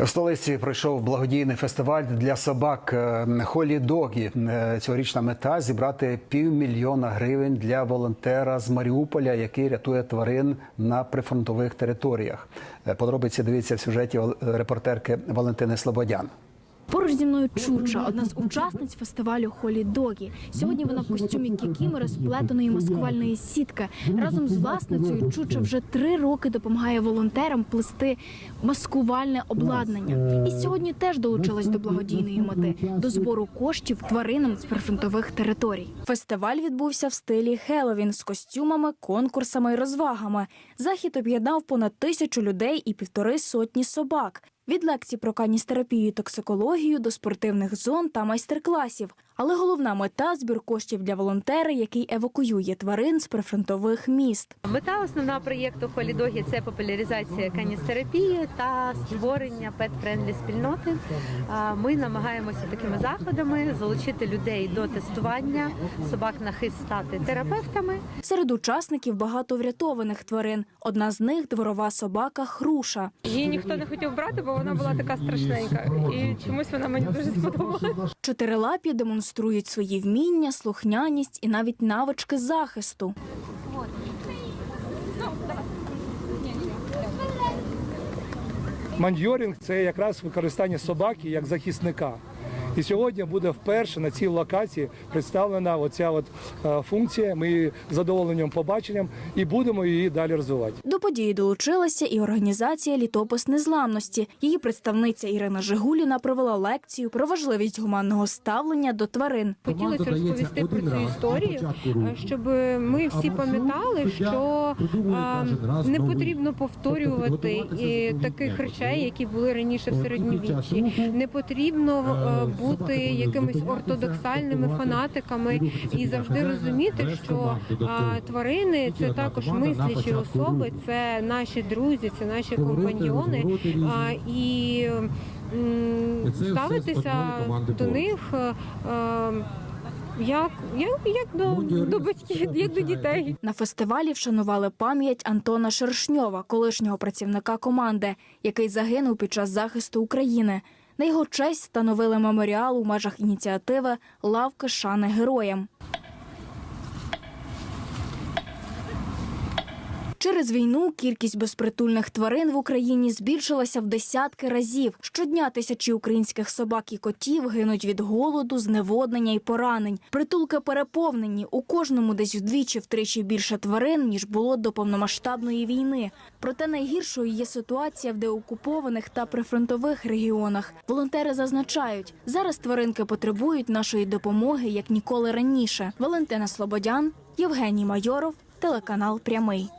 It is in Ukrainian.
В столиці пройшов благодійний фестиваль для собак е, Холі Догі. Е, Цьогорічна мета зібрати півмільйона гривень для волонтера з Маріуполя, який рятує тварин на прифронтових територіях. Е, Подробиці дивіться в сюжеті репортерки Валентини Слободян. Поруч зі мною Чуча, одна з учасниць фестивалю Холі Догі. Сьогодні вона в костюмі кікімори сплетеної маскувальної сітки. Разом з власницею Чуча вже три роки допомагає волонтерам плести маскувальне обладнання. І сьогодні теж долучилась до благодійної мети до збору коштів тваринам з прифронтових територій. Фестиваль відбувся в стилі Хеллоуін з костюмами, конкурсами і розвагами. Захід об'єднав понад тисячу людей і півтори сотні собак. Від лекцій про каністерапію і токсикологію до спортивних зон та майстер-класів. Але головна мета збір коштів для волонтера, який евакуює тварин з прифронтових міст. Мета основна проєкту Холідогі це популяризація каністерапії та створення пет-френдлі спільноти. Ми намагаємося такими заходами залучити людей до тестування собак на хист стати терапевтами. Серед учасників багато врятованих тварин. Одна з них дворова собака Хруша. Її ніхто не хотів брати, бо вона була така страшненька. І чомусь вона мені дуже сподобалося. Чотирилапі демонструють свої вміння, слухняність і навіть навички захисту. Мандьорінг це якраз використання собаки як захисника. І сьогодні буде вперше на цій локації представлена оця от е, функція. Ми її з задоволенням побаченням і будемо її далі розвивати. До події долучилася і організація Літопис незламності. Її представниця Ірина Жигуліна провела лекцію про важливість гуманного ставлення до тварин. Хотілося розповісти про цю історію, е, щоб ми всі пам'ятали, що е, не потрібно повторювати і таких речей, які були раніше в середньовіччі. Не потрібно бути якимись ортодоксальними фанатиками і завжди розуміти, що тварини це також мислячі особи, це наші друзі, це наші компаньйони. А, І м, ставитися до них. е, е, як, як, як до, до батьків, як до дітей. На фестивалі вшанували пам'ять Антона Шершньова, колишнього працівника команди, який загинув під час захисту України. На його честь встановили меморіал у межах ініціативи Лавки шани героям. Через війну кількість безпритульних тварин в Україні збільшилася в десятки разів. Щодня тисячі українських собак і котів гинуть від голоду, зневоднення і поранень. Притулки переповнені. У кожному десь вдвічі-втричі більше тварин, ніж було до повномасштабної війни. Проте найгіршою є ситуація в деокупованих та прифронтових регіонах. Волонтери зазначають, зараз тваринки потребують нашої допомоги як ніколи раніше. Валентина Слободян, Євгеній Майоров, телеканал Прямий.